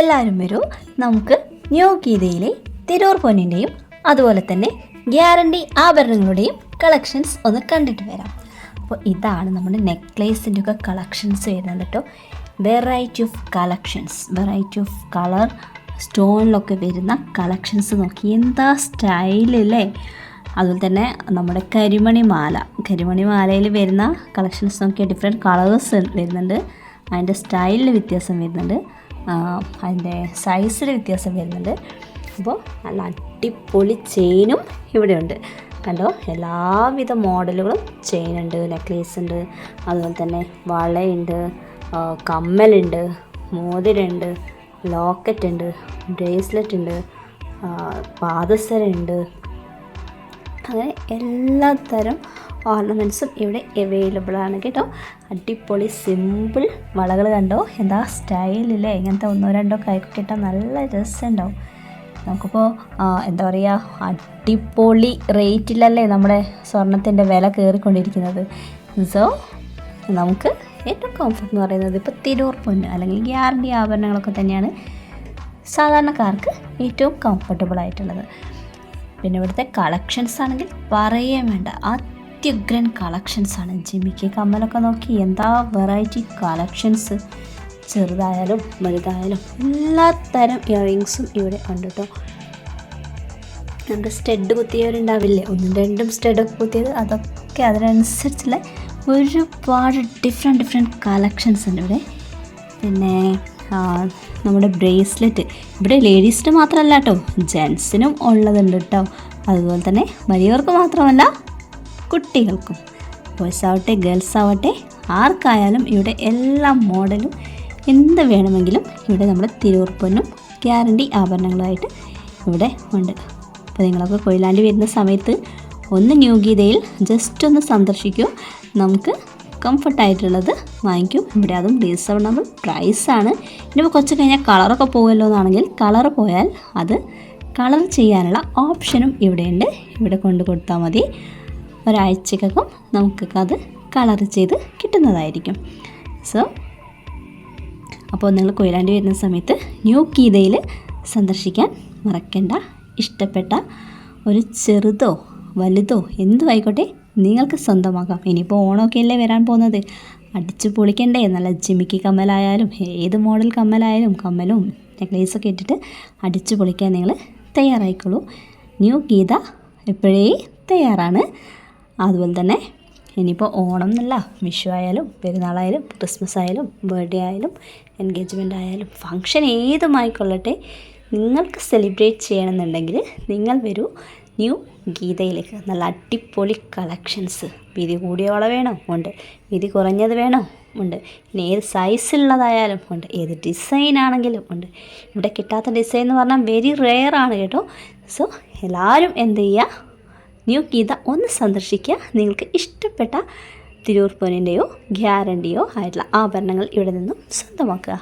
എല്ലാവരും വരൂ. നമുക്ക് ന്യൂ ഗീതയിലെ തിരൂർ പൊന്നിന്റെയും അതുപോലെ തന്നെ ഗ്യാരണ്ടി ആഭരണങ്ങളുടെയും കളക്ഷൻസ് ഒന്ന് കണ്ടിട്ട് വരാം. അപ്പോൾ ഇതാണ് നമ്മുടെ നെക്ലേസിന്റെ ഒക്കെ കളക്ഷൻസ് വരുന്നത് കേട്ടോ. Variety of collections variety of colour സ്റ്റോണിലൊക്കെ വരുന്ന കളക്ഷൻസ് നോക്കി. എന്താ സ്റ്റൈലല്ലേ അതുപോലെ തന്നെ നമ്മുടെ കരിമണി മാല കരിമണി മാലയിൽ വരുന്ന കളക്ഷൻസ് നോക്കിയാൽ ഡിഫറെന്റ് കളേഴ്സ് വരുന്നുണ്ട്. അതിന്റെ സ്റ്റൈലിൽ വ്യത്യാസം വരുന്നുണ്ട്. അതിന്റെ സൈസിൽ വ്യത്യാസം വരുന്നുണ്ട്. അപ്പോൾ നല്ല അടിപൊളി ചെയിനും ഇവിടെയുണ്ട്. കണ്ടോ? എല്ലാവിധ മോഡലുകളും ചെയിൻ ഉണ്ട് നെക്ലേസ് ഉണ്ട് അതുപോലെ തന്നെ വളയുണ്ട് കമ്മലുണ്ട് മോതിരുണ്ട് ലോക്കറ്റ് ഉണ്ട് ബ്രേസ്ലെറ്റ് ഉണ്ട് പാദസരുണ്ട് അങ്ങനെ എല്ലാ തരം ഓർണമെന്റ്സും ഇവിടെ അവൈലബിൾ ആണ് കേട്ടോ. അടിപൊളി സിമ്പിൾ വളകൾ കണ്ടോ? എന്താ സ്റ്റൈലില്ലേ ഇങ്ങനത്തെ ഒന്നോ രണ്ടോ കൈക്ക് കിട്ടാൻ നല്ല രസമുണ്ടാവും. നമുക്കിപ്പോൾ എന്താ പറയുക അടിപൊളി റേറ്റിലല്ലേ നമ്മുടെ സ്വർണത്തിന്റെ വില കയറിക്കൊണ്ടിരിക്കുന്നത്. സോ നമുക്ക് ഏറ്റവും കംഫർട്ട് എന്ന് പറയുന്നത് ഇപ്പോൾ തിരൂർ പൊന്ന് അല്ലെങ്കിൽ ഗ്യാരണ്ടി ആഭരണങ്ങളൊക്കെ തന്നെയാണ് സാധാരണക്കാർക്ക് ഏറ്റവും കംഫർട്ടബിൾ ആയിട്ടുള്ളത്. പിന്നെ ഇവിടുത്തെ കളക്ഷൻസ് ആണെങ്കിൽ പറയേ വേണ്ട. അത്യുഗ്രൻ കളക്ഷൻസ് ആണ്. ജിമിക്ക് കമ്മലൊക്കെ നോക്കി എന്താ വെറൈറ്റി കളക്ഷൻസ് ചെറുതായാലും വലുതായാലും എല്ലാ തരം ഇയറിങ്സും ഇവിടെ ഉണ്ട് കേട്ടോ നമ്മുടെ സ്റ്റെഡ് കുത്തിയവരുണ്ടാവില്ലേ? ഒന്നും രണ്ടും സ്റ്റെഡൊക്കെ കുത്തിയത്. അതൊക്കെ അതിനനുസരിച്ചുള്ള ഒരുപാട് ഡിഫറെന്റ് ഡിഫറെന്റ് കളക്ഷൻസ് ഉണ്ട് ഇവിടെ. പിന്നെ നമ്മുടെ ബ്രേസ്ലെറ്റ്. ഇവിടെ ലേഡീസിന് മാത്രമല്ല കേട്ടോ ജെൻസിനും ഉള്ളതുണ്ട് കേട്ടോ. അതുപോലെ തന്നെ വലിയവർക്ക് മാത്രമല്ല കുട്ടികൾക്കും. ബോയ്സ് ആവട്ടെ ഗേൾസ് ആവട്ടെ ആർക്കായാലും ഇവിടെ എല്ലാ മോഡലും എന്ത് വേണമെങ്കിലും ഇവിടെ നമ്മുടെ തിരൂർ പൊന്നും ഗ്യാരണ്ടി ആഭരണങ്ങളായിട്ട് ഇവിടെ ഉണ്ട്. അപ്പോൾ നിങ്ങളൊക്കെ കൊയിലാണ്ടി വരുന്ന സമയത്ത് ഒന്ന് ന്യൂ ഗീതയിൽ ജസ്റ്റ് ഒന്ന് സന്ദർശിക്കൂ. നമുക്ക് കംഫർട്ടായിട്ടുള്ളത് വാങ്ങിക്കും. ഇവിടെ അതും റീസണബിൾ പ്രൈസാണ് ഇനിയിപ്പോൾ കുറച്ച് കഴിഞ്ഞാൽ കളറൊക്കെ പോകുമല്ലോ എന്നാണെങ്കിൽ കളർ പോയാൽ അത് കളർ ചെയ്യാനുള്ള ഓപ്ഷനും ഇവിടെയുണ്ട്. ഇവിടെ കൊണ്ട് കൊടുത്താൽ മതി. ഒരാഴ്ചക്കകം നമുക്കൊക്കെ അത് കളർ ചെയ്ത് കിട്ടുന്നതായിരിക്കും. സോ അപ്പോൾ നിങ്ങൾ കൊയിലാണ്ടി വരുന്ന സമയത്ത് ന്യൂ കീതയിൽ സന്ദർശിക്കാൻ മറക്കണ്ട. ഇഷ്ടപ്പെട്ട ഒരു ചെറുതോ വലുതോ എന്തും ആയിക്കോട്ടെ നിങ്ങൾക്ക് സ്വന്തമാക്കാം. ഇനിയിപ്പോൾ ഓണമൊക്കെ അല്ലേ വരാൻ പോകുന്നത്. അടിച്ചു പൊളിക്കണ്ടേ. നല്ല ജിമിക്കി കമ്മലായാലും ഏത് മോഡൽ കമ്മലായാലും കമ്മലും നെക്ലേസൊക്കെ ഇട്ടിട്ട് അടിച്ചു പൊളിക്കാൻ നിങ്ങൾ തയ്യാറായിക്കോളൂ. ന്യൂ ഗീത എപ്പോഴേ തയ്യാറാണ്. അതുപോലെ തന്നെ ഇനിയിപ്പോൾ ഓണം എന്നല്ല വിഷു ആയാലും പെരുന്നാളായാലും ക്രിസ്മസ് ആയാലും ബർത്ത്ഡേ ആയാലും എൻഗേജ്മെന്റ് ആയാലും ഫങ്ഷൻ ഏതുമായിക്കൊള്ളട്ടെ നിങ്ങൾക്ക് സെലിബ്രേറ്റ് ചെയ്യണമെന്നുണ്ടെങ്കിൽ നിങ്ങൾ വരൂ. ന്യൂ ഗീതയിലേക്ക് നല്ല അടിപൊളി കളക്ഷൻസ് വീതി കൂടിയോളം വേണോ ഉണ്ട്. വീതി കുറഞ്ഞത് വേണോ ഉണ്ട്. ഇനി ഏത് സൈസിലുള്ളതായാലും ഉണ്ട്. ഏത് ഡിസൈൻ ആണെങ്കിലും ഉണ്ട്. ഇവിടെ കിട്ടാത്ത ഡിസൈൻ എന്ന് പറഞ്ഞാൽ വെരി റെയർ ആണ് കേട്ടോ. സോ എല്ലാവരും എന്ത് ചെയ്യുക? ന്യൂ ഗീത ഒന്ന് സന്ദർശിക്കുക. നിങ്ങൾക്ക് ഇഷ്ടപ്പെട്ട തിരൂർ പൊന്നിന്റെയോ ഗ്യാരണ്ടിയോ ആയിട്ടുള്ള ആഭരണങ്ങൾ ഇവിടെ നിന്നും സ്വന്തമാക്കുക.